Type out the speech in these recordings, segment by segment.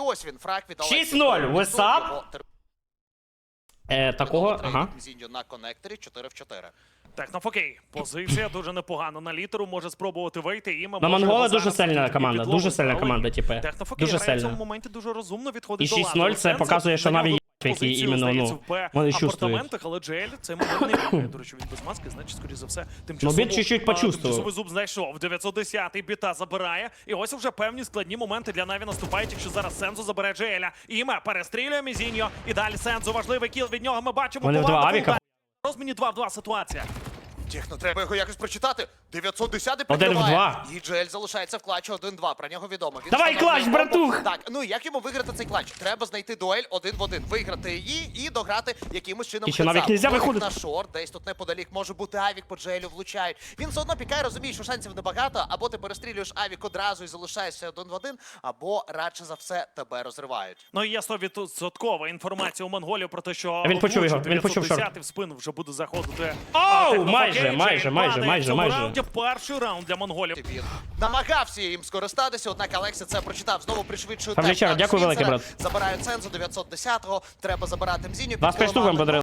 Ось він, фраг від 6-0, what's up? Е, такого, ага. На коннекторі 4 в 4. Технофокей. Позиція дуже непогана. На літеру може спробувати вийти. І ми На Монгола дуже сильна команда, дуже сильна команда, типи. Технофокей Дуже грає в сильна. цьому моменті дуже розумно І відходить до ладу. 6-0 це показує, що навіть які іменно, ну, вони чувствують. але Джель це не. До речі, він без маски, значить, скоріше за все, тимчасово, Ну, він чуть-чуть почувствував. тимчасовий зуб знайшов. 910-й біта забирає. І ось вже певні складні моменти для Наві наступають, якщо зараз Сензо забере Джеля. Іме перестрілює Мізіньо. І далі Сензу важливий кіл від нього. Ми бачимо Вони в два авіка. Розміні 2 в 2 ситуація. Техно, треба його якось прочитати. 910 Один в два. І Джель залишається в клатчі 1-2. Про нього відомо. Він Давай встановлює клатч, бомбу. братух! Так, ну і як йому виграти цей клатч? Треба знайти дуель один в один, виграти її і дограти якимось чином. І ще навіть нельзя Виходить виходити. на шорт, десь тут неподалік може бути авік по Джелю влучають. Він все одно пікає, розуміє, що шансів небагато, або ти перестрілюєш авік одразу і залишаєшся один в один, або радше за все тебе розривають. Ну і є 100% інформація у монголів про те, що він почув його, він почув 910 в спину вже буде заходити. Оу, Технофокей, майже, майже, майже, майже, майже. раунді перший раунд для монголів. Він намагався їм скористатися, однак Алексі це прочитав. Знову пришвидшує темп. Павлічар, Так, дякую велике, брат. Забираю цензу 910-го. Треба забирати Мзіню. Вас п'ять штук вам подарили.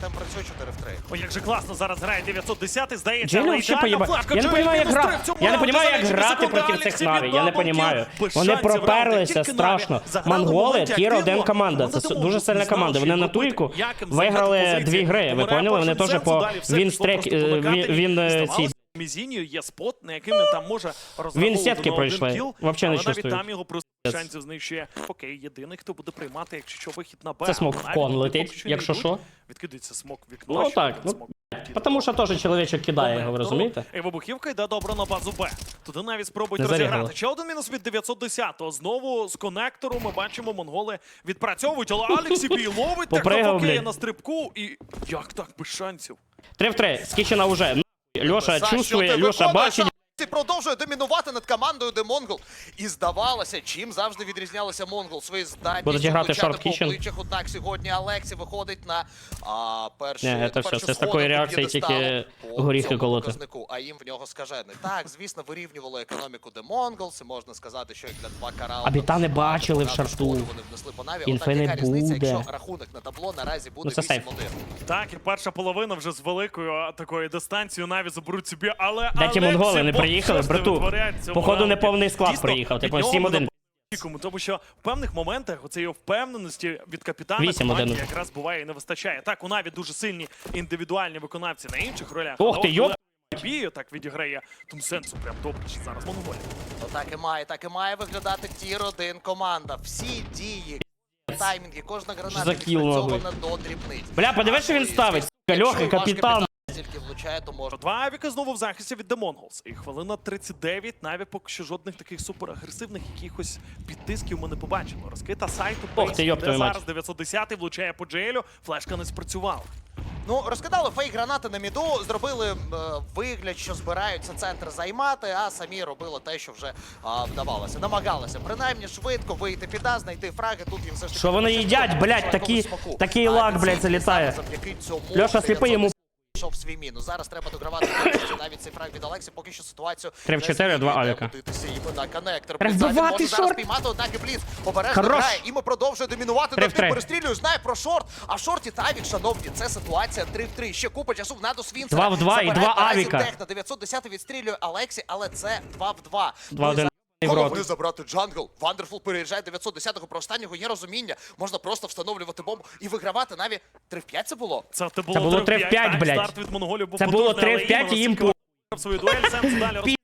Там працює 4 в 3. Ой, як же класно зараз грає 910 здається. Джейлі але вообще ідеальна флешка, Я не Джейлі понимаю, як мінус гра- три в цьому Я не раунді, понимаю, як грати секунди. проти цих Наві. Я не Бідоблкіл. понимаю. Без Вони шансів проперлися тільки Наві страшно. заграли Монголи момент, тір як один Дило. команда. Вони Це думали, дуже не сильна знали, команда. що Вони на робити, туйку як їм виграли зайняти дві гри. Ви поняли? Вони теж по далі все він пішло стрек просто по він він е, Здавалося, ці Мізінію є спот, на яким він там може розраховувати сітки на один пройшли. кіл, Вообще не але навіть там його просто шансів знищує. Окей, єдиний, хто буде приймати, якщо що, вихід на Б. Це смок в кон летить, якщо що. Відкидається смок в вікно. Ну так, ну. Тому що теж чоловічок кидає його, ви розумієте? І вибухівка йде добре на базу Б. Туди навіть спробують Не розіграти. Ще один мінус від 910-го. Знову з конектору ми бачимо, монголи відпрацьовують, але Алексі Бій ловить технофокея блядь. на стрибку. І як так без шансів? Три в три. Скічена уже. Льоша чувствує, Льоша бачить. Алексі продовжує домінувати над командою де Монгол. І здавалося, чим завжди відрізнялися Монгол свої грати влучати по Kitchen. обличчях. Однак сьогодні Алексі виходить на а, перший Ні, це на все, це з такої реакції тільки по горіхи колоти. показнику, А їм в нього скажений. Так, звісно, вирівнювало економіку де Монгол. Це можна сказати, що як для два караунди. А біта не бачили в шарту. Вони внесли по наві. Інфи не різниця, буде. якщо рахунок на табло наразі буде Ну, це 8-1. Так, і перша половина вже з великою такою дистанцією навіть заберуть собі, але Де Алексі не приїхали, брату? Походу, раунді. неповний склад Дійсно, приїхав, типу, нього 7-1. тому що в певних моментах оцієї впевненості від капітана 8-1. команді якраз буває і не вистачає. Так, у Наві дуже сильні індивідуальні виконавці на інших ролях. Ох ти, йоп! Бію так відіграє, тому сенсу прям добре зараз монголі. То так і має, так і має виглядати тір 1 команда. Всі дії, таймінги, кожна граната відпрацьована до дрібниць. Бля, подивись, що він ставить. сука, Льоха, капітан. Тільки влучає, то може. Два авіка знову в захисті від The Mongols. І хвилина 39. Навіть поки що жодних таких суперагресивних якихось підтисків ми не побачимо. Розкита сайту Ох ти, йоп де твою мать. зараз 910 влучає по джейлю. Флешка не спрацювала. Ну, розкидали фейк гранати на міду, зробили е, вигляд, що збираються центр займати, а самі робили те, що вже а, вдавалося. Намагалися принаймні швидко вийти піда, знайти фраги. Тут їм все ж таки Що вони їдять, блядь, такі- такий лак, від блядь, залітає. Льоша сліпий, йому в свій міну Зараз треба догравати навіть цей фраг від Олексі, поки що ситуацію. Трем 4, 2 Аліка. Розбивати шорт! Зараз піймати, однак і бліц обережно грає. ми продовжує домінувати, до перестрілює, знає про шорт. А шорті Тавік, шановні, це ситуація 3 в 3. Ще купа часу, Наду досвінці. 2 в 2 і 2 Авіка. Техна 910 відстрілює Алексі, але це 2 в 2. 2 в 1. Головою забрати джангл. Вандерфул переїжджає 910-го. Про останнього є розуміння. Можна просто встановлювати бомбу і вигравати навіть 3 в 5 це було. Це, це було, було 3 в 5, блядь. Старт від монголів був Це було 3 в 5 і їм по... Свою дуель, Сенс далі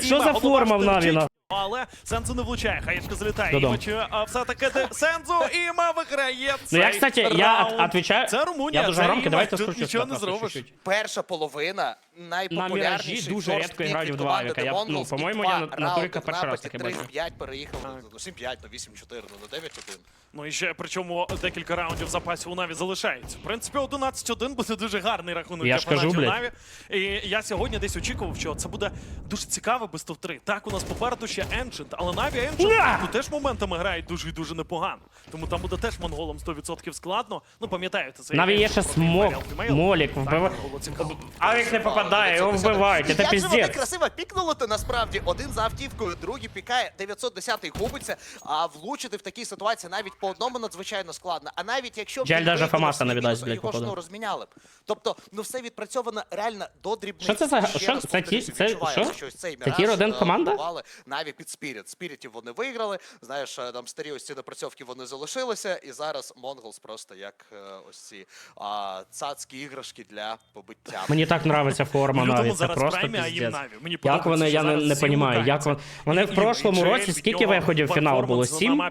Що за форма в Навіна? Але Сенсу не влучає, хаєчка залітає. Додому. Імачу, а все-таки де- Сенсу Іма виграє Ну я, кстати, я раунд. от- отвечаю. Це Румунія, Я дуже це Іма, давайте тут скручу нічого не зробиш. чуть-чуть. Перша половина найпопулярніший міражі дуже рідко грають в два команди Я, ну, по-моєму, я на- на турика перший раз таке 3 в бачу. 5 переїхав ну 7-5, ну 8-4, ну на 9-1. Ну і ще причому декілька раундів запасів у Наві залишається. В принципі, 11-1 буде дуже гарний рахунок Я для ж кажу, фанатів блядь. Наві. І я сьогодні десь очікував, що це буде дуже цікаве без топ-3. Так, у нас попереду ще Ancient, але Наві Ancient ну, теж моментами грають дуже і дуже непогано. Тому там буде теж монголам 100% складно. Ну, пам'ятаєте, це Наві є ще смок, молік. Так, вбив- було. Авік не попадає. його вбивають, це Як же вони красиво пікнули то насправді. Один за автівкою, другий пікає, 910-й губиться, а влучити в такій ситуації навіть по одному надзвичайно складно. А навіть якщо б Жаль, даже Фамаса не віддасть, блядь, його ж походу. ну розміняли б. Тобто, ну все відпрацьовано реально до дрібниць. Що це за- Ще що? раз Це ті- це що? цей Це Міраж, тір один е, команда? Наві під Спіріт. Спірітів вони виграли. Знаєш, е, там старі ось ці напрацьовки вони залишилися, і зараз Монголс просто як е, ось ці а, цацькі іграшки для побиття. Мені так нравиться форма В навіть, це зараз просто праймі, а їм піздець. Наві. Мені Як вони, я не, всі як вони... Вони в прошлому році скільки виходів фіналу було? Сім?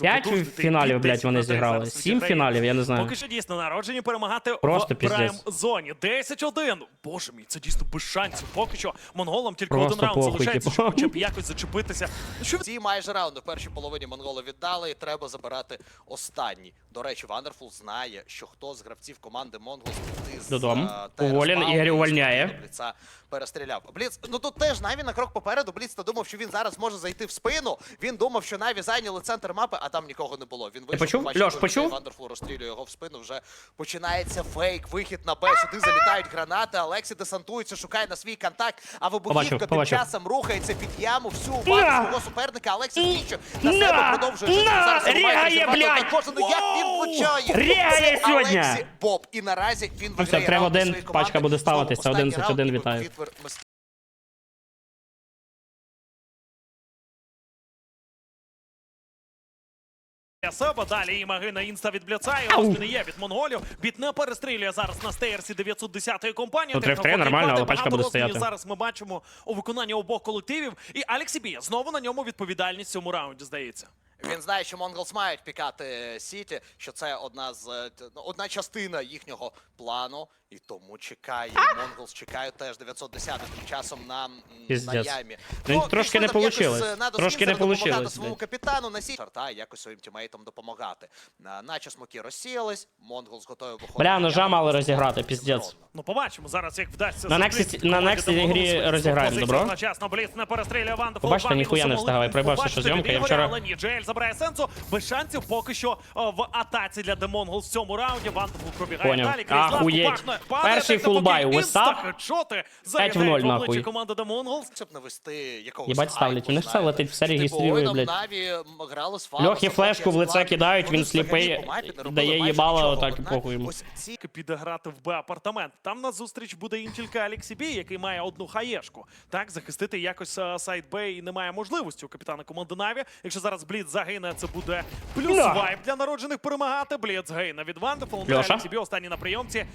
П'ять фіналів, блядь, вони зіграли. Сім фіналів, я не знаю. Поки що дійсно народжені перемагати Просто в прайм-зоні. 10-1. Боже мій, це дійсно без шансів. Поки що монголам тільки Просто один раунд залишається, типу. щоб хоча б якось зачепитися. Ну, Що Ці майже раунди в першій половині монголи віддали, і треба забирати останній. До речі, Вандерфул знає, що хто з гравців команди Монгол з Додому. е, Уволен, Ігор і увольняє. Перестріляв. Бліц, ну тут теж Наві на крок попереду. Бліц та думав, що він зараз може зайти в спину. Він думав, що Наві зайняли центр мапи, а там нікого не було. Він вийшов, почув? побачив, Льош, почув? Вандерфул розстрілює його в спину. Вже починається фейк, вихід на Б. Сюди залітають гранати. Алексі десантується, шукає на свій контакт. А вибухівка тим часом рухається під яму. Всю увагу свого суперника. Алексі Свічу на себе продовжує! Зараз Рігає, блядь! кожен. Як він влучає? Рігає сьогодні! Боб. І наразі він Ну виграє для один, пачка буде ставитися, останній 11-1, раунд, і вітаю. Відвер Мис- себе. Далі імаги на інста від Бліца, і Ау. ось він і є від монголів. Біт не перестрілює зараз на стейрсі 910-ї компанії. В три, нормально, але пачка буде стояти. Зараз ми бачимо у виконанні обох колективів. І Алексі Бія знову на ньому відповідальність в цьому раунді, здається. Він знає, що Монголс мають пікати Сіті, що це одна з е, ну, одна частина їхнього плану, і тому чекає. Монголс чекає теж 910 тим часом на, на ямі. Ну, трошки не е, Трошки не получилось, своєму капітану на Сіті. Шарта якось своїм тімейтам допомагати. На- Наче смоки розсіялись, Монголс готовий виходити. Бля, ножа мали думаю, розіграти, піздець. Ну, побачимо зараз, як вдасться. На забліц на команді нексті грі розіграємо, добро? Одночасно Бліц не перестрілює Вандефул. Побачите, ніхуя не встигав, проїбався, що зйомка, я вчора- Але ні, забирає сенсу. Без шансів поки що в атаці для Демонгол в цьому раунді. Вандефул пробігає далі. крізь лавку. Перший фулбай, інста up? 5 в Заряджають 0 в обличчя нахуй. команди Щоб навести якогось Їбать ставлять, у них все летить, все Типу, нам блядь. Льохи флешку в лице кидають, він сліпий, дає їбало, отак і похуй йому. ось ці в Б-апартамент. Там на зустріч буде їм тільки Алексі Бій, який має одну хаєшку. Так, захистити якось е, сайт Б і немає можливості у капітана команди Наві. Якщо зараз Бліц загине, це буде плюс Да. вайп для народжених перемагати. Бліц гине від Вандефул. Алексі Бій останній на прийомці.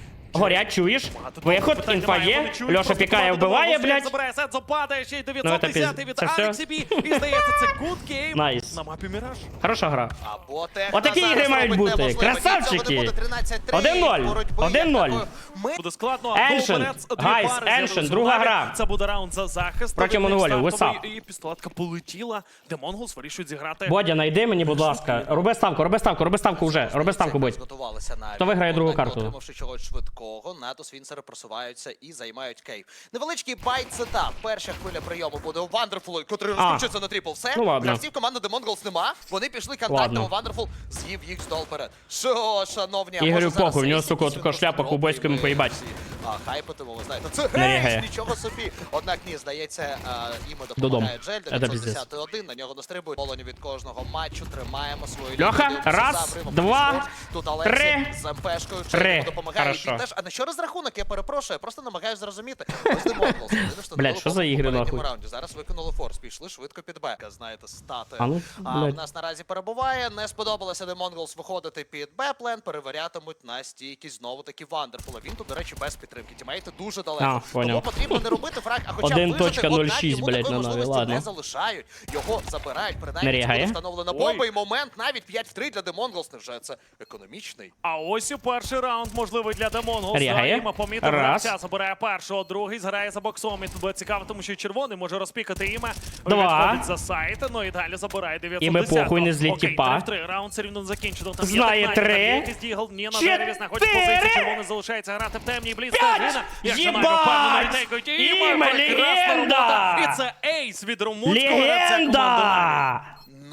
Горять, чуєш? Виход, інфа є. Льоша пікає, вбиває, блядь. Забирає сет, западає ще й Ну, це 910 від це все? Алексі Бій. І здається, це good game Найс. на мапі Міраж. Хороша гра. Або техно Отакі зараз ігри мають робить бути. Красавчики. цього не буде 13-3. 1-0. Боротьби 1-0. як такої. Ми Буде складно. Ancient. Guys, Ancient, друга гра. Це буде раунд за захист. Проти Від них монголів. стартовий, What's? І пістолетка полетіла. Де Монголс вирішують зіграти. Бодя, найди мені, будь ласка. Роби ставку, роби ставку, роби ставку вже. Роби ставку, будь. Готувалися на Хто виграє другу карту? Отримавши чогось швидкого, НАТО Свінсери просуваються і займають кейв. Невеличкий байт сетап. Перша хвиля прийому буде у Вандерфулу, котрий А. розкручується на трипл. Все. Ну, ладно. Гравців команди The Mongols нема. Вони пішли контактом. Вандерфул з'їв їх здол перед. Що, шановні, а Ігорю похуй, в нього, сука, така шляпа кубойському поїбать. А, хайпитимо, ви знаєте. Це гейс, нічого собі. Однак ні, здається, а, іме допомагає Джель. Це 910-1, на нього настрибують. Полоні від кожного матчу, тримаємо свою Льоха, раз, два, Тут Алексі три, з МПшкою допомагає. Хорошо. Що розрахунок? Я перепрошую, я просто намагаюся зрозуміти. Ось Mongols. Вони встановили Блядь, що за ігри, нахуй? раунді. Зараз викинули форс, пішли швидко під Б. Знаєте, стати. А ну, А, блядь. в нас наразі перебуває. Не сподобалося The Mongols виходити під Б-плен. Переварятимуть на стійкість знову таки Вандерфула. Він тут, до речі, без підтримки. Тімейти дуже далеко. А, поняв. Тому потрібно не робити фраг, а хоча б 1.06, вижити, однак йому блядь, такої на Наві, можливості ладно. не залишають. Його забирають. Не Принаймні, це буде встановлена бомба. І момент навіть 5 в 3 для The Mongols. Невже це економічний? А ось і перший раунд можливий для Демонгол. Помітив Раз. забирає першого, другий зграє за боксом. І тут буде цікаво, тому що червоний може розпікати іме. Два. За сайт, ну і далі забирає 910. Іме похуй, не злі Окей, тіпа. три. Раунд все рівно закінчено. Там Знає три. дігл. Ні, на Чотири. дереві знаходить позицію. Червоний залишається грати в темній бліц. Єбать. Іме, легенда. І це ейс від румунського Легенда!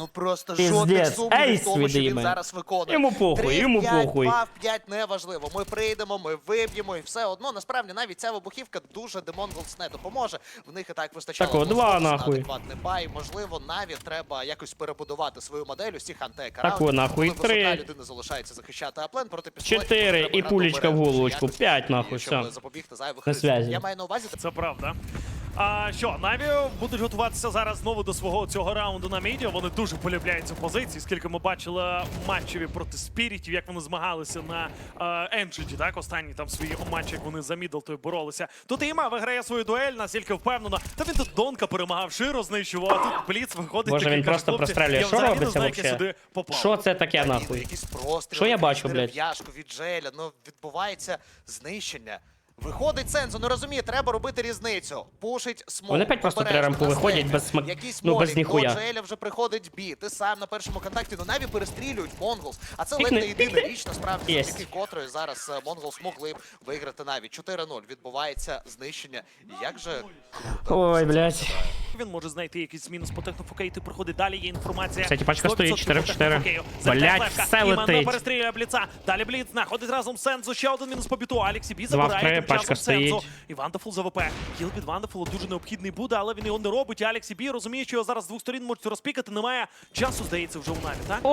Ну просто Піздець. жодних сумнівів в Ейс тому, що він відійме. зараз виконує. Йому похуй, 3, йому 5, похуй. 2 в 5 неважливо. Ми прийдемо, ми виб'ємо і все одно. Насправді навіть ця вибухівка дуже Демонголс не допоможе. В них і так вистачало. Так, о, два нахуй. адекватний бай. Можливо, навіть треба якось перебудувати свою модель усіх антек. Так, о, нахуй, три. людина залишається захищати аплен проти пістолетів. Чотири, і грати пулечка в головочку. П'ять, нахуй, щоб все. запобігти зайвих На ризиків. связі. Я маю на увазі Це правда. А що, Наві будуть готуватися зараз знову до свого цього раунду на міді. Вони дуже полюбляють цю позицію. Скільки ми бачили матчеві проти спірітів, як вони змагалися на Енджиді, так останні там свої матчі, як вони за Мідлтою боролися. Тут Іма виграє свою дуель, настільки впевнено. Та він тут Донка перемагав, Широ знищував. А тут Бліц виходить. Боже, він просто «Хлопці, прострелює. Що робиться попав. Що це таке Та нахуй? Що я бачу, блядь? від ну відбувається знищення. Виходить Сензо, не розуміє, треба робити різницю. Пушить смок. Вони опять просто три рампу виходять без смак- Якийсь ну, без ніхуя. До Джеля вже приходить бі. Ти сам на першому контакті, ну наві перестрілюють Монголс. А це ледь не єдина річ, насправді, yes. завдяки котрої зараз е, Монголс могли б виграти наві. 4-0 відбувається знищення. Як же круто Ой, блядь. Він може знайти якийсь мінус по технофокейту, проходить далі. Є інформація. Кстати, пачка стоїть, 4 в 4. по технофокею. Блядь, Залітає флешка. все летить. перестрілює Бліца. Далі Бліц знаходить разом Сензу. Ще один мінус по біту. Алексі Бі забирає тим часом Сензу. І Вандефул за ВП. Кіл від Вандефула дуже необхідний буде, але він його не робить. І Алексі Бі розуміє, що його зараз з двох сторін можуть розпікати. Немає часу, здається, вже у Наві, так? Ну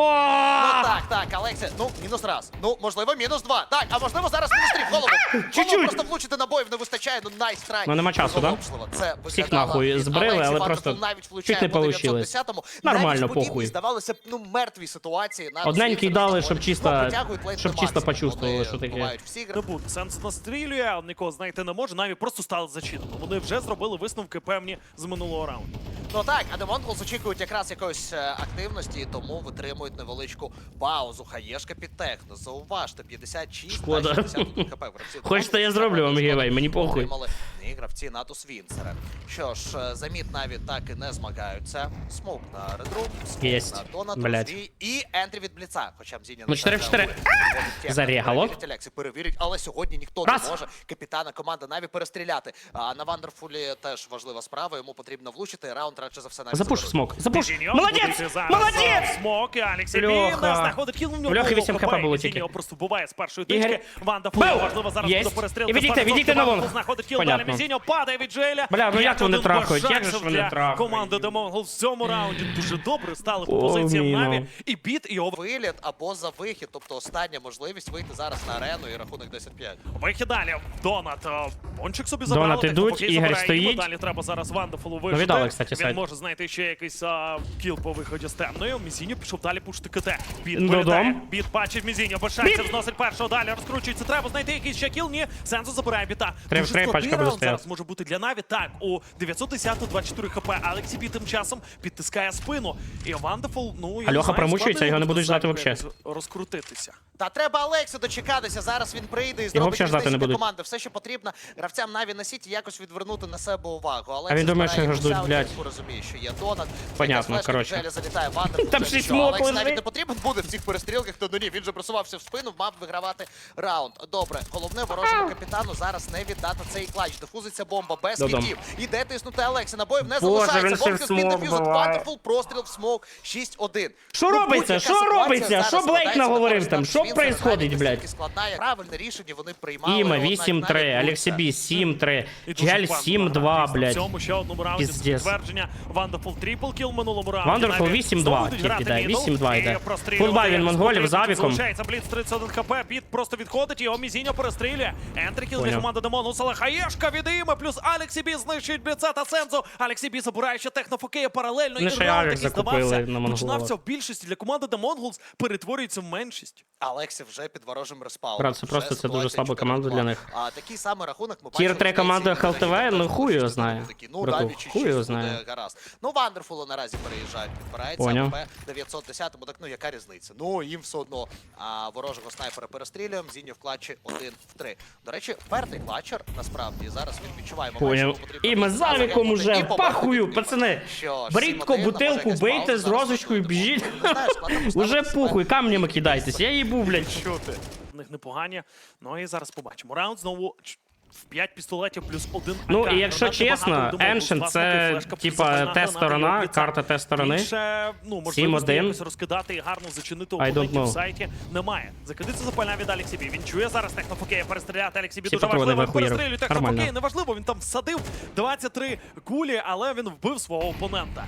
так, так, Алексія, ну мінус раз. Ну, можливо, мінус два. Так, а можливо, зараз мінус три в голову. Чуть-чуть. Просто влучити набоїв не вистачає, ну найс трай. Ну, нема часу, да? Це Всіх нахуй збрили, Алексі але просто навіть влучає чуть не по получилось. Нормально, похуй. здавалося б, ну, мертві ситуації. на Одненький дали, щоб чисто- Ну, щоб чисто почувствували, що таке. всі гри. Сенс настрілює, нікого знайти не може. Наві просто стали зачинено. Вони вже зробили висновки певні з минулого раунду. Ну так, а Демонклс очікують якраз якоїсь е, активності, і тому витримують невеличку паузу. Хаєшка під техно. Зауважте, 56 Шкода. та 61 хп. Хочете, я зроблю вам гівей, мені похуй. Отримали гравці Натус Вінцера. Що ж, е, заміт навіть так і не змагаються. Смоук на редру, Єсть. на Донат, Блядь. Розвій і ентрі від Бліца. Хоча Мзіня Ну, 4 в 4. Зарегало. Перевірять, Алексі перевірять, але сьогодні ніхто Раз. не може капітана команди Наві перестріляти. А на Вандерфулі теж важлива справа. Йому потрібно влучити. Раунд радше за все навіть Запуш смок. Запуш. Мізіньо Молодець! зараз, Молодець! Смок і Алексій Льоха. Він знаходить кіл. У нього Льохи 8 хп, було тільки. його просто вбиває з першої Ігор. точки. Ванда Бив! важливо зараз Єсть. буде перестрілка. І відійдіть, з першої відійдіть на точки. лонг. Знаходить кіл, Понятно. далі Мізіньо падає від Джеля. Бля, ну як вони 5-1 трахають, як же ж для трахають? Команди Демонгл в цьому раунді дуже добре стали по позиціям. Наві. І біт, і його Виліт або за вихід, тобто остання можливість вийти зараз на арену і рахунок 10-5. Вихід далі. Донат. е, Пончик собі Донат забрали. ідуть, Ігор стоїть. Далі треба зараз Вандефулу вижити. віддали, кстати, Він сайт. може знайти ще якийсь а, кіл по виході з темною. Мізіньо пішов далі пушити КТ. Біт Додом. вилітає. Біт бачить Мізіньо. Без зносить першого. Далі розкручується. Треба знайти якийсь ще кіл. Ні. Сензо забирає біта. В Дуже три, складний пачка буде раунд стояти. зараз може бути для Наві. Так, у 910 24 хп. Алексі Бі тим часом підтискає спину. І Вандефул, ну, я А не промучується, його не буде будуть ждати вообще. Розкрутитися. Та треба Алексі дочекатися. Зараз він прийде і зробить взагалі не різницю команди. Все, що потрібно гравцям Наві на сіті якось відвернути на себе увагу. Але він думає, що його ждуть, блядь. розуміє, що є донат. Понятно, коротше. залітає Вандерфул. Там й що, смок навіть не потрібен буде в цих перестрілках, то ну ні, він же просувався в спину, мав вигравати раунд. Добре, головне ворожому капітану зараз не віддати цей клач. Дифузиться бомба без кітів. Іде тиснути Алексі. Набоїв не Боже, він залишається. ще в Вовк спін смок дефюзит, простріл в смок. 6-1. Що Ну, робиться? Що робиться? Що Блейк наговорив там? Що происходить, блядь? складна. Правильне рішення вони приймали. Іма 8-3, навіть Алексі Бутса. Бі 7-3, І Джель 7-2, грав, дійсно. В цьому ще одному раунді підтвердження. Вандерфул трипл кіл минулому раунді. Вандерфул 8-2 знову будуть тільки, да, 8-2 йде. прострілювати. Фулбай він монголів завіком. Залишається Бліц 31 хп, Піт просто відходить, його Мізіньо перестрілює. Ентрикіл для команди Демонус, але хаєшка від Іми, плюс Алексі Бі знищують Бліца та Сензу. Алексі Бі забирає ще технофокея паралельно. І раунд, який здавався, починався в більшості для команди Демонголс, перетворюється в меншість. Алексі вже під ворожим респауном. Брат, це просто це дуже слаба команда для них. А такий самий рахунок ми бачимо, команди і в ХЛТВ, ну, хуй його знає. такі. Ну, Братух, Даві хуй його знає. гаразд. Ну, Вандерфулу наразі переїжджають, підбирається, Поняв. АВП 910-му, так ну яка різниця? Ну, їм все одно а, ворожого снайпера перестрілюємо, Зіньо в клатчі 1 в 3. До речі, пертий клатчер, насправді, зараз він відчуває момент, що потрібно І ми завіком уже, пахую, пацани. Беріть бутилку, бийте з розочкою, біжіть. Уже пухуй, камнями кидайтесь. Я їбу, блядь. Чути. В них непогані. Ну і зараз побачимо. Раунд знову. в 5 пістолетів плюс один Ну, і якщо чесно, Демонгус, Ancient власники, це, флешка типа, те граната сторона, карта те сторони. Більше, ну, можливості 7-1. якось розкидати і гарно зачинити I don't опонентів в сайті немає. Закидиться запальна від Алексі Бі. Він чує зараз технофокея перестріляти Алексі Бі Всі дуже патрони важливо. Вихуєрив. перестрілює Нормально. технофокей, неважливо, він там всадив 23 кулі, але він вбив свого опонента.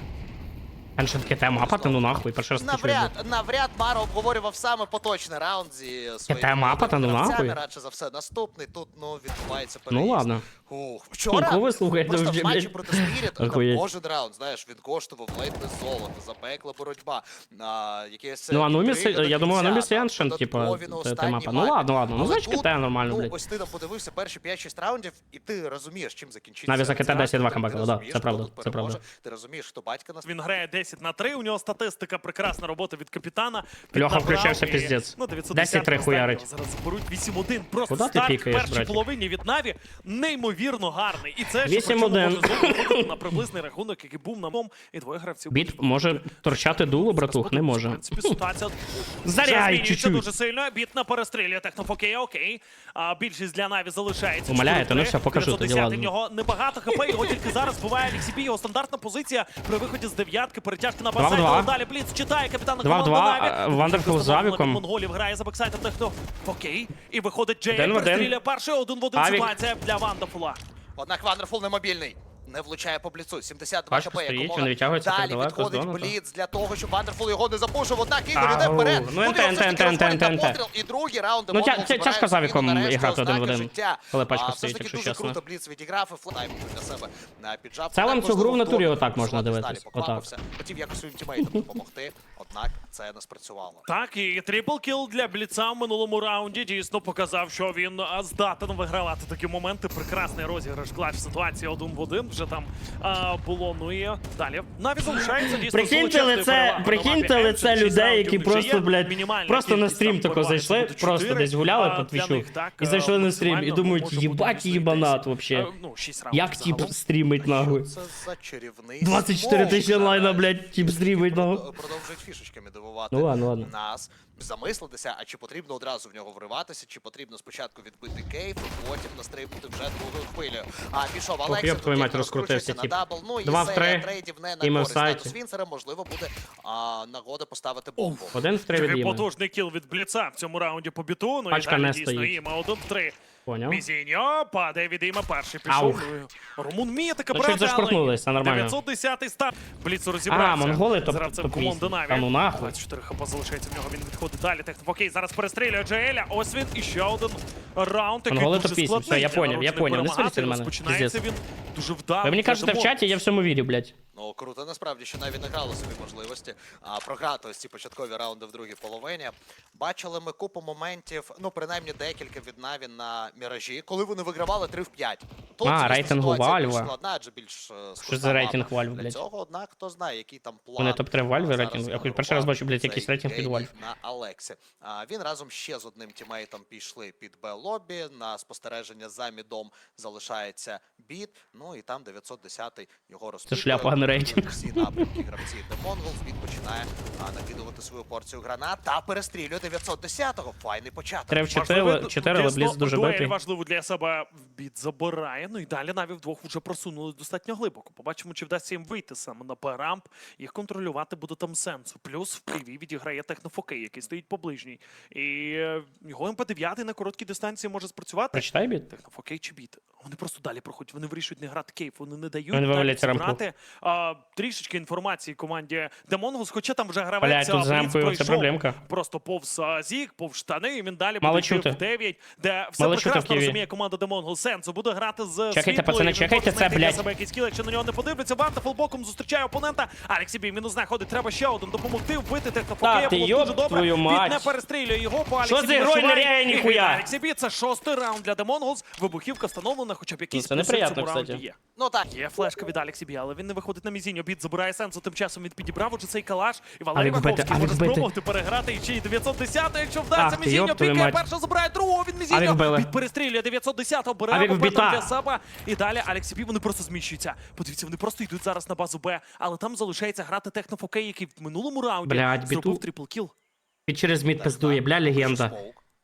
Ancient КТ мапа, та ну нахуй, перший раз чую. Навряд, навряд Маро обговорював саме поточний раунд зі своїми Та мапа, та ну нахуй. Радше за все, наступний тут ну відбувається Ну переїзд. ладно. Ух, вчора Кого ви слухаєте просто вже, в матчі блядь? проти Спіріт там Охуєть. кожен раунд, знаєш, він коштував ледь не золото, запекла боротьба. А, якесь Ну, Анубіс, інтрига до я думаю, кінця, Анубіс і там, Ancient, типа, додаткові на це- це останній мапа. Ну мапі. ладно, ладно, ну, Але значить, тут, КТ нормально, ну, блядь. ось ти там подивився перші 5-6 раундів, і ти розумієш, чим закінчиться. Навіть за КТ 10-2 гра, камбекали, да, це правда, це правда. Ти розумієш, хто батька нас Він грає 10 на 3, у нього статистика, прекрасна робота від капітана. Льоха Піднабрав включився, і, піздець. Ну, 910 10-3 хуярить. Зараз заберуть 8-1. Просто Куда ти старт в пікаєш, першій братик? половині від Наві неймовірно гарний. І це ще 8-1. причому може знову виходити на приблизний рахунок, який був на мом, і двоє гравців. Біт може торчати дуло, братух, не може. В принципі, ситуація Заряй вже змінюється чуть-чуть. дуже сильно. Біт на перестрілює технофокея, окей. А більшість для Наві залишається. Умоляєте? Ну 4-3. все, покажу тоді, 910 ладно. в нього небагато хп, його тільки зараз буває Алексій його стандартна позиція при виході з дев'ятки, перетяжки на в басейн, два. але далі Бліц читає капітана Два в команди два, Наві. а, Вандерфул з Авіком. Монголів грає за бексайдом техно. Окей. І виходить Джей, Один в один. перестрілює перший, один в один Авік. ситуація для Вандерфула. Однак Вандерфул немобільний. Не влучає по бліцу. 72 хп, якомога відтягується Далі відходить Бліц для того, щоб Вандерфул його не запушив. Однак Ігор іде вперед. ну, НТ, НТ, на НТ. постріл. І другий раунд Ну, тя- тя- тяжко з Авіком нарешті іграти один в один, коли пачка стоїть, ж таки дуже круто Бліц відіграв і флайм для себе на піджав. В цілому цю гру в натурі отак можна дивитись, отак. Хотів якось своїм тімейтам допомогти, однак це не спрацювало. Так, і трипл кіл для Бліца в минулому раунді дійсно показав, що він здатен вигравати такі моменти. Прекрасний розіграш клач ситуації один в один. Вже там а, було. Ну і далі. Навіть залишається дійсно Прикиньте лице, прикиньте лице людей, які просто, блядь, просто на стрім тако зайшли, просто десь гуляли по твічу, так, і зайшли на стрім, і думають, їбать їбанат вообще. Ну, 6 раундів Як тип стрімить нахуй? Що це 24 тисячі онлайна, блядь, тип стрімить нахуй. Продовжують фішечками дивувати Ну ладно, ладно. нас. Замислитися, а чи потрібно одразу в нього вриватися, чи потрібно спочатку відбити кейф, потім настрибнути вже другою хвилею. А пішов Алексі, йоб тут мать, розкрутився, розкручується тип. на дабл. Ну і Два серія три, трейдів не на користь статус Вінцера. Можливо, буде а, нагода поставити бомбу. Один в три від потужний кіл від Бліца в цьому раунді по біту. Ну і Пачка далі не дійсно стоїть. Іма 1-3. Поняв? Мізіньо падає від Іма перший пішов. Аух. Ну, Румун вміє таке Ну, брати, чуть зашпортнулись, нормально. 910 старт. Бліц розібрався. А, монголи, топ- з гравцем топ команди. Наві. Та ну нахуй. 24 хп залишається в нього, він відходить далі. Техноп окей, зараз перестрілює Джаеля. Ось він, і ще один раунд, який Монголи дуже топ складний. Все, я для поняв, я народжених поняв. Не перемагати. сваріться на мене. Розпочинається він дуже вдало. Ви мені кажете в чаті, я всьому вірю, блядь. Ну круто, насправді, що навіть не грали собі можливості а, програти ось ці початкові раунди в другій половині. Бачили ми купу моментів, ну принаймні декілька від Наві на міражі, коли вони вигравали 3 в 5. Тут, А, рейтинг більш складна, адже більш е, Що за рейтинг мапа. Valve, Для цього, однак, хто знає, який там план. Вони топ-3 Valve а, рейтинг. Я хоч перший раз бачу, блядь, якийсь рейтинг від Valve. На Алексі. А, він разом ще з одним тімейтом пішли під Б-лобі. На спостереження за мідом залишається біт. Ну і там 910-й його розпитує. шляпа, а не рейтинг. Всі напрямки гравців Демонголс. Він починає а, накидувати свою порцію гранат та перестрілює 910-го. Файний початок. Три в Важливо, чотири, чотири, але Бліц дуже дуель битий. важливу для себе в біт забирає. Ну і далі навіть вдвох вже просунули достатньо глибоко. Побачимо, чи вдасться їм вийти саме на Б-рамп. Їх контролювати буде там сенсу. Плюс в приві відіграє технофокей, який стоїть поближній. І е, його МП-9 на короткій дистанції може спрацювати. Прочитай біт. Технофокей чи біт. Вони просто далі проходять. Вони вирішують не грати кейф. Вони не дають вивалять рамку. зібрати а, трішечки інформації команді Демонгус, хоча там вже гравець Блядь, тут Бліц це проблемка. Просто повз а, зік, повз штани, і він далі Мало буде чути. в 9, де все Мало чути в прекрасно Києві. розуміє команда Демонгол. Сенсу буде грати з Чекайте, світлою, пацани, він чекайте це, знайти для блядь. себе якийсь кіл, якщо на нього не подивиться. Варта фулбоком зустрічає опонента. Алексі Бій мінус знаходить. Треба ще один допомогти, вбити технофокея. Та ти Було йоб дуже добре. твою Він мать. не перестрілює його по Що Алексі за Бі герой виживає. ниряє, ніхуя? Алексі Бі це шостий раунд для Демонголс. Вибухівка встановлена, хоча б якісь це плюси в неприятно, цьому раунді кстати. є. Ну так, Є флешка від Алексі Бі, але він не виходить на мізінь. Обід забирає сенсу. Тим часом він підібрав уже цей калаш. І Валерій Ваховський може спробувати переграти. І чи й 910, якщо вдасться мізіньо, пікає першого, забирає другого від Авік мізіньо. Від перестрілює 910, бере Авік опитом вбита. для себе. І далі Алексі Бі, вони просто зміщуються. Подивіться, вони просто йдуть зараз на базу Б, але там залишається грати технофокей, який в минулому раунді Блядь, зробив трипл кіл. Під через мід пиздує, бля, легенда.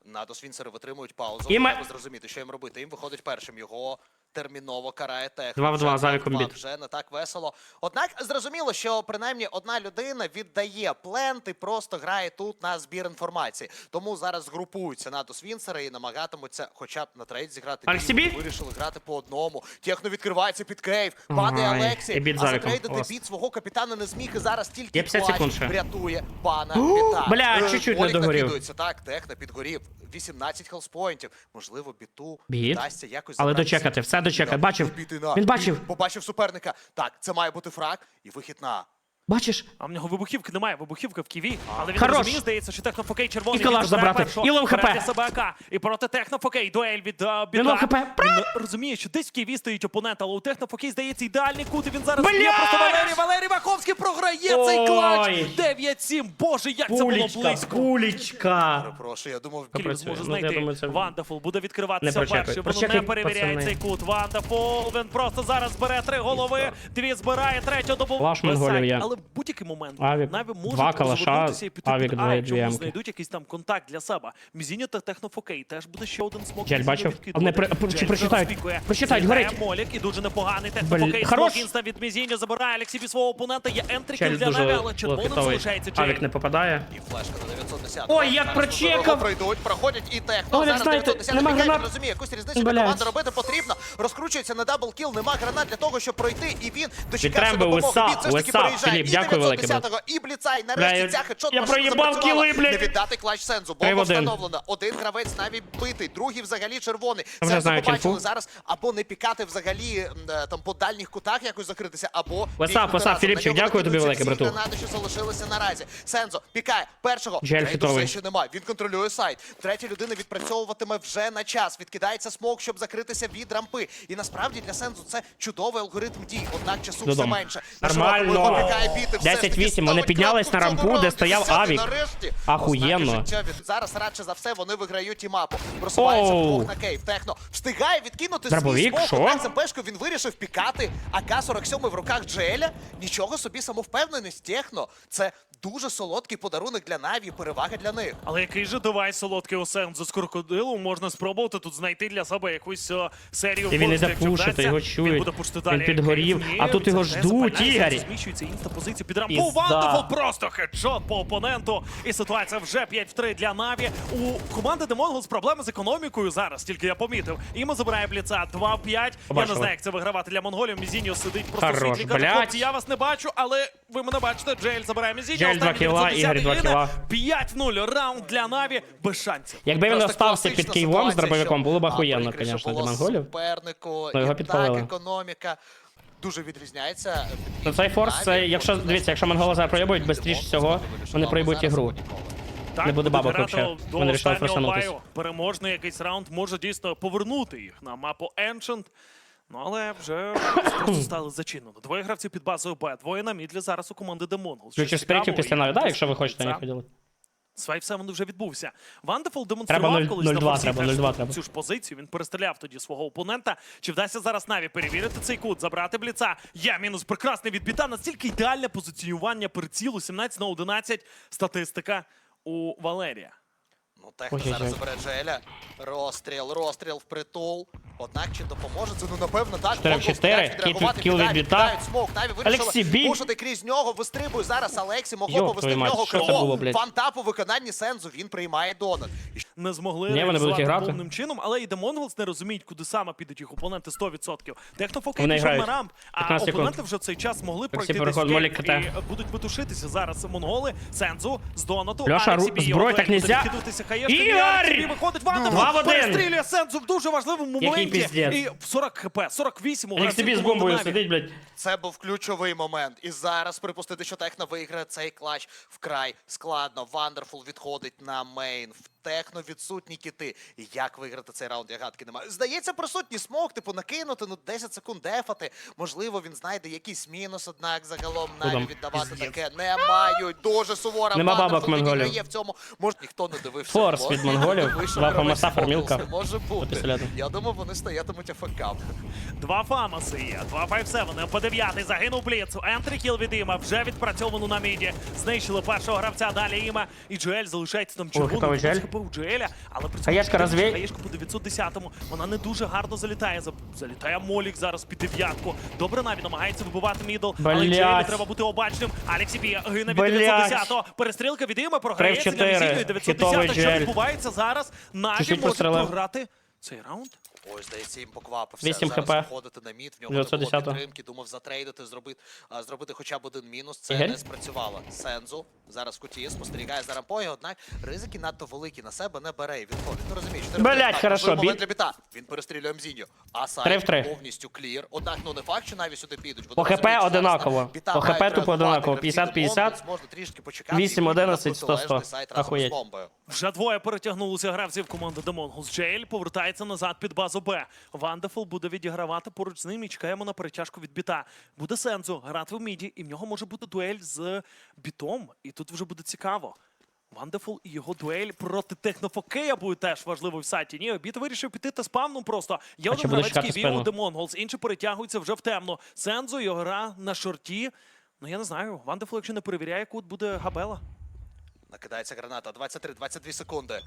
Надос Вінсери витримують паузу. І ми- Треба зрозуміти, що їм робити. Їм виходить першим. Його терміново карає тех. Два в два, за Авіком два, біт. Вже не так весело. Однак зрозуміло, що принаймні одна людина віддає плент і просто грає тут на збір інформації. Тому зараз згрупуються Надос Вінсери і намагатимуться хоча б на трейд зіграти. Алексі Вирішили грати по одному. Техно відкривається під кейв. Падає Ай, Алексі. і біт а за затрейдити Клас. біт свого капітана не зміг. І зараз тільки Є 50 секунд ще. врятує пана Біта. бля, Е, чуть-чуть не Олік догорів. накидується, Так, техно підгорів. 18 хелспоінтів. Можливо, біту Біт. вдасться якось Але забрати дочекати, все дочекати. Да, Бачив. Він бачив. Побачив суперника. Так, це має бути фраг і вихід на. Бачиш? А в нього вибухівки немає, вибухівка в ківі. Але він Хорош. розуміє, здається, що технофокей червоний. І калаш забрати. першого. І лов хп. себе І проти технофокей дуель від uh, Він лов хп. Він розуміє, що десь в ківі стоїть опонент, але у технофокей здається ідеальний кут. І він зараз б'є Блядь! просто Валерій. Валерій Ваховський програє цей клач. Ой. 9-7. Боже, як це було Пулічка, близько. пулічка. Перепрошую, я думав, Кіль працює. зможе Ну, знайти. думаю, це- Вандафул буде Не відкриватися прочекуй. перший. Воно не перевіряє пацани. цей кут. Вандафул. Він просто зараз бере три голови. Дві збирає, третю добу. Флаш монголів є. Але в будь-який момент Авік. Наві можуть Два калаша, розвернутися і піти Авік під А, дві якщо ямки. знайдуть якийсь там контакт для себе. Мізіньо та Технофокей теж буде ще один смок. Джель Мізіньо бачив? відкидувати. Не при- про- чи Джель прочитають? розпікує. Прочитають, Злітає горить. Молік і дуже непоганий Технофокей. Хорош. Інста від Мізіньо забирає Алексій свого опонента. Є ентриків Чель для дуже Наві, але червоним лохітовий. залишається Джель. Авік не попадає. І флешка на 910. Ой, як Зараз прочекав! Пройдуть, проходять і техно. Зараз знаєте, 910 нема гранат. розуміє, якусь різницю Блядь. команди робити потрібно. Розкручується на даблкіл, нема гранат для того, щоб пройти, і він дочекався Підтримби, допомоги. Уса, все ж таки Уса, переїжджає. Філіп, І дякую велике, 910-го, і Бліцай. Нарешті ця хедшот я машина проїбав запрацювала. кіли, блядь. Не віддати клач Сензу. Три в Бомба один. встановлена. Один гравець навіть битий, другий взагалі червоний. вже Сензу знаю побачили кінфу. зараз або не пікати взагалі м, е, там по дальніх кутах якось закритися, або Васап, разом. Філіпчик, На нього дякую тобі накидаються велике, всі братух. гранати, що залишилися наразі. Сензо пікає першого. Джель Трейду все ще немає. Він контролює сайт. Третя людина відпрацьовуватиме вже на час. Відкидається смок, щоб закритися від рампи. І насправді для Сензу це чудовий алгоритм дій. Однак часу все менше. Нормально. Можливо, біти, все ж 10-8, вони піднялись на рампу, де стояв Авік. Нарешті. Ахуєнно. Зараз радше за все вони виграють і мапу. Просуваються Оу. вдвох на кейв. Техно встигає відкинути свій смок. Земпешку він вирішив пікати. АК-47 в руках Джеля. Нічого собі самовпевненість Техно. Це дуже солодкий подарунок для Наві, перевага для них. Але який же девайс солодкий у Сензу з крокодилу можна спробувати тут знайти для себе якусь о, серію І він форсів, пушити, його Він чують. Він підгорів, а тут його ждуть, Ігор. Зміщується інста позицію під рампу. Вандефол просто хедшот по опоненту. І ситуація вже 5 в 3 для Наві. У команди Демонгос проблеми з економікою зараз, тільки я помітив. Імо забирає бліца 2 в 5. Я не знаю, як це вигравати для монголів. Мізініо сидить просто Хорош, світлі. Каже, хлопці, я вас не бачу, але ви мене бачите. Джель забирає Мізіньо. Джель два кіла, Ігор два кіла. 5-0 раунд для Наві без шансів. Якби він Просто остався під класична Києвом з ситуація, дробовиком, що, було б охуєнно, прикріше звісно, для було монголів. Супернику, Ну, його і так підпалили. економіка дуже відрізняється. Ну цей форс, це, якщо, дивіться, якщо монголи зараз проєбують, швидше всього, вони проєбуть ігру. Так, Не буде бабок грати вообще. до Вони вирішили останнього форсанутись. баю. Переможний якийсь раунд може дійсно повернути їх на мапу Ancient. Ну але вже просто стали зачинено. Двоє гравців під базою Б, двоє на мідлі зараз у команди Демонгл. Ключів спиритів після навіть, да, якщо ви хочете не поділити. Свайп 7 вже відбувся. Вандефол демонстрував нуль- колись на 0-2 форсі треба, 0-2 треба. цю ж позицію. Він перестріляв тоді свого опонента. Чи вдасться зараз Наві перевірити цей кут, забрати бліца? Я мінус прекрасний від біта. Настільки ідеальне позиціювання прицілу 17 на 11 статистика у Валерія. Ну, техно Ой-ой-ой. зараз забере Джеля. Розстріл, розстріл в притул. Однак чи допоможе це? Ну, напевно, так. Чотири в Монгол чотири. Кіт- кіл від кидають смок. Наві бій. пушити крізь нього. Вистрибує зараз Алексі. Могло повести твою в мать, нього що це крило. було, блядь? Фантап у виконанні Сензу. Він приймає донат. І не змогли Ні, вони будуть реалізувати грати. повним чином, але і Демонголс не розуміють, куди саме підуть їх опоненти 100%. Технофокей Вони пішов на грають. рамп, а 15 секунд. опоненти вже в цей час могли пройти десь переход, в Молік КТ. і будуть метушитися зараз монголи, Сензу, з Донату, Льоша, Алексі ру- Бій, зброю так буде нельзя. Хаєшка, Ігор! і виходить Вандефол, Два в один. перестрілює Сензу в дуже важливому Який моменті. піздець. І 40 хп, 48 у Як гравців собі з команди бомбою сидить, блядь. Це був ключовий момент. І зараз припустити, що Техно виграє цей клач вкрай складно. Вандерфул відходить на мейн. В Техно відсутні кіти. Як виграти цей раунд, я гадки немає. Здається, присутній смок, типу, накинути, ну 10 секунд дефати. Можливо, він знайде якийсь мінус, однак загалом навіть віддавати таке не мають. Дуже сувора. Нема бабок монголів. відіграє в цьому. Може, ніхто не дивився. Форс від монголів. Два. Формілка. Не Може бути. Я думаю, вони стоятимуть АФК. Два фамаси є, два 5-7, по дев'ятий загинув Бліц. Ентрі кіл від Іма, вже відпрацьовано на міді. Знищили першого гравця, далі Іма. І Джуель залишається там червоним. ХП Джоеля, але при цьому Хаєшка розвій. Хаєшка по 910-му. Вона не дуже гарно залітає. Залітає Молік зараз під дев'ятку. Добре Наві намагається вибивати мідл, але. Джоелі треба бути обачним. Алексі Бі гине від 910-го. Перестрілка від Іма програє. Три в чотири. Циган Зіньою, Хітовий 910 Що відбувається зараз? Наві може програти цей раунд. Ой, здається, їм поквапився. Вісім Зараз виходити на мід, в нього не було 910. підтримки, думав затрейдити, зробити, а, зробити хоча б один мінус. Це Ігель? не спрацювало. Сензу зараз в куті спостерігає за рампою, однак ризики надто великі на себе не бере і відходить. Ну розумієш, чотири Блядь, хорошо, момент для біта. Він перестрілює Мзіньо. А Три в три. сайт повністю клір. Однак, ну не факт, що навіть сюди підуть. Вони По ХП що зараз одинаково. на біта По ХП мають тупо реагувати. одинаково. Гравці 50-50. Демонстрів можна трішки почекати. 8, і 11, 100, 100. протилежний сайт разом з Ахуєть. Вже двоє перетягнулися гравців команди Демонгус. Джейль повертається назад під базу Б. Вандефул буде відігравати поруч з ним і чекаємо на перетяжку від біта. Буде Сензу грати в міді, і в нього може бути дуель з бітом. І тут вже буде цікаво. Вандефул і його дуель проти Технофокея буде теж важливий в сайті. Ні, біт вирішив піти та спамну просто. Є один гравецький вів у? Демонголс, інші перетягуються вже в темну. Сензу, його гра на шорті. Ну я не знаю. Вандефул, якщо не перевіряє кут, буде габела. Накидається граната. 23-22 секунди.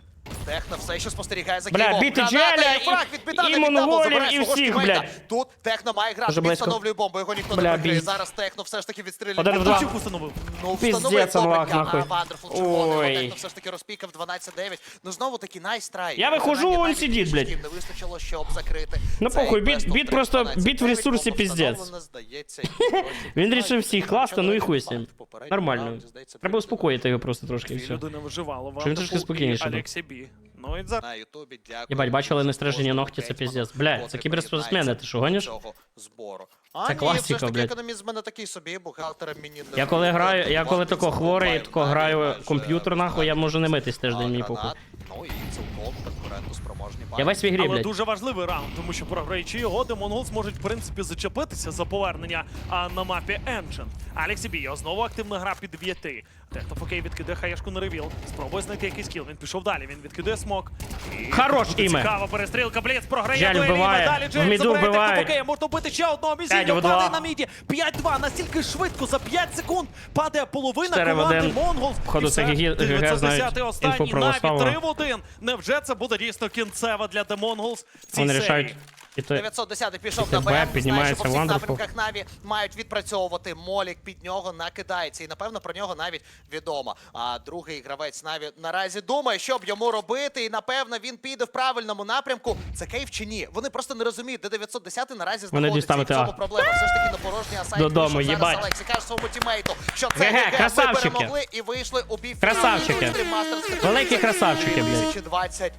Техно все ще спостерігає за Бля. Джеля і фраг від і монголів, забирає і свого всіх, блядь. Тут Техно має грати, Дуже він близько. встановлює бомбу, його ніхто Бля, не прикриє. бій. Зараз Техно все ж таки відстрілює. Один в два. Установив. Ну, Піздець, бомбика, нахуй. а Вандерфул червоний. Ой. Техно все ж таки розпікав 12-9. Ну знову таки найстрай. Я виходжу, он сидить, блядь. Не вистачило, щоб закрити. Ну, цей похуй, біт- of біт 3, просто- 12-9. біт в ресурсі Бомба піздець. встановлена, здається, і гроші Він рішив всіх класти, ну і хуй з Попередній ним. раунд, Нормально. здається, Треба успокоїти його просто трошки і Дві все. людини трошки Вандефул спокійніше і був. Алексі Бі. Ну і зараз. на Ютубі. Дякую. Єбать, бачили нестрижені ногті, це піздець. Бля, це кіберспортсмени, ти що, гониш? збору. Це А, ні, класика, все ж таки блядь. мене такий собі, бухгалтера мені не Я коли граю, я коли тако хворий, тако граю комп'ютер нахуй, я можу не митись тиждень, гранат. похуй. Ну і цілком конкурентно спроможні Я весь в ігрі, Але блядь. дуже важливий раунд, тому що програючи його, Демонгулс можуть в принципі зачепитися за повернення а, на мапі Engine. Алексі Біо знову активна гра під 9. Технофокей відкидає хаєшку на ревіл. Спробує знайти якийсь кіл. Він пішов далі. Він відкидає смок. І Хорош, буде іме. Цікава перестрілка. Бліц програє Жаль, дуелі. вбиває. Далі В міду забирає вбиває. Технофокея. Можна вбити ще одного П'ять мізіння. в Падає два. на міді. 5-2. Настільки швидко за 5 секунд падає половина Чотири в команди один. Монголс. Походу, І це все. ГГ 910 знають останній інфу про Наві Лослава. 3 в 1. Невже це буде дійсно кінцева для The Mongols в цій Вони серії? рішають іти. 910 пішов на БМ. Знає, що по всіх напрямках Наві мають відпрацьовувати. Молік під нього накидається. І напевно про нього навіть відомо. А другий гравець Наві наразі думає, що б йому робити. І напевно він піде в правильному напрямку. Це кейв чи ні? Вони просто не розуміють, де 910 наразі Вони знаходиться. І в цьому А. проблема. Все ж таки на порожній асайт. Додому, вийшов зараз їбать. Алексі каже своєму тімейту, що це Ге-ге, ГГ, ми красавчики. перемогли і вийшли у бій. Красавчики. Великі красавчики, блядь. 2025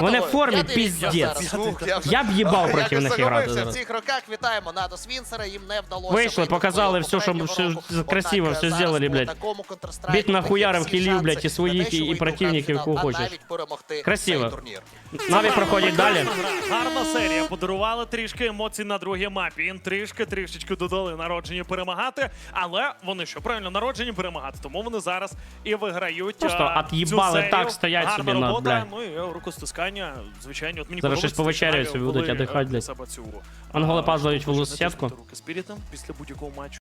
Вони в формі, П'ятий рік піздець. зараз. Ух, я вже- Я б їбав проти них грати зараз. В цих роках вітаємо Надо Свінсера, їм не вдалося. Вийшли, вийти показали все, що- попереднього що року. красиво, Однак, все зараз зробили, по блядь. такому Counter-Strike нахуярив всі шанси блядь, і на своїх, те, і- що і вийти противників, гранд-фінал, кого а хочеш. навіть перемогти Красиво. цей турнір. Наві проходять далі. Гарна серія. Подарували трішки емоцій на другій мапі. Їм трішки трішечки додали народжені перемагати. Але вони що правильно народжені перемагати. Тому вони зараз і виграють. Просто а, от'їбали серію. так, стоять Гарна собі на- робота. бля. Ну і рукостискання. Звичайно, от мені Зараз щось повечеряють собі будуть, ввели, отдихать, е, блядь. Анголи падають в сітку. руки спірітом після будь-якого матчу.